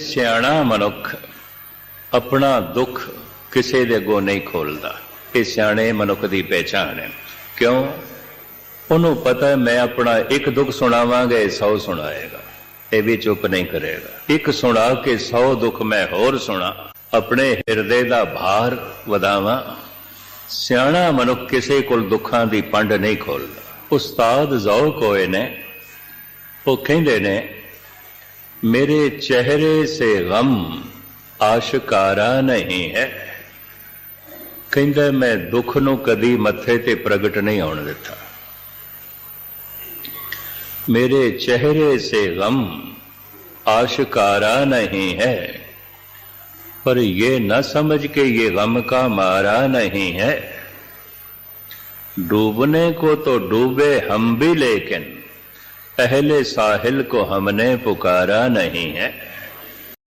ਸਿਆਣਾ ਮਨੁੱਖ ਆਪਣਾ ਦੁੱਖ ਕਿਸੇ ਦੇ ਅੱਗੋਂ ਨਹੀਂ ਖੋਲਦਾ। ਇਹ ਸਿਆਣੇ ਮਨੁੱਖ ਦੀ ਪਹਿਚਾਣ ਹੈ। ਕਿਉਂ? ਉਹਨੂੰ ਪਤਾ ਹੈ ਮੈਂ ਆਪਣਾ ਇੱਕ ਦੁੱਖ ਸੁਣਾਵਾਂਗਾ, ਇਹ 100 ਸੁਣਾਏਗਾ। ਇਹ ਵੀ ਚੁੱਪ ਨਹੀਂ ਕਰੇਗਾ। ਇੱਕ ਸੁਣਾ ਕੇ 100 ਦੁੱਖ ਮੈਂ ਹੋਰ ਸੁਣਾ, ਆਪਣੇ ਹਿਰਦੇ ਦਾ ਭਾਰ ਵਧਾਵਾਂ। ਸਿਆਣਾ ਮਨੁੱਖ ਕਿਸੇ ਕੋਲ ਦੁੱਖਾਂ ਦੀ ਪੰਡ ਨਹੀਂ ਖੋਲਦਾ। ਉਸਤਾਦ ਜ਼ੌਕ ਹੋਏ ਨੇ, ਉਹ ਕਹਿੰਦੇ ਨੇ ਮੇਰੇ ਚਿਹਰੇ ਸੇ ਗਮ ਆਸ਼ਕਾਰਾ ਨਹੀਂ ਹੈ ਕਹਿੰਦਾ ਮੈਂ ਦੁੱਖ ਨੂੰ ਕਦੀ ਮੱਥੇ ਤੇ ਪ੍ਰਗਟ ਨਹੀਂ ਆਉਣ ਦਿੱਤਾ मेरे चेहरे से गम आशकारा नहीं है पर ये न समझ के ये गम का मारा नहीं है डूबने को तो डूबे हम भी लेकिन पहले साहिल को हमने पुकारा नहीं है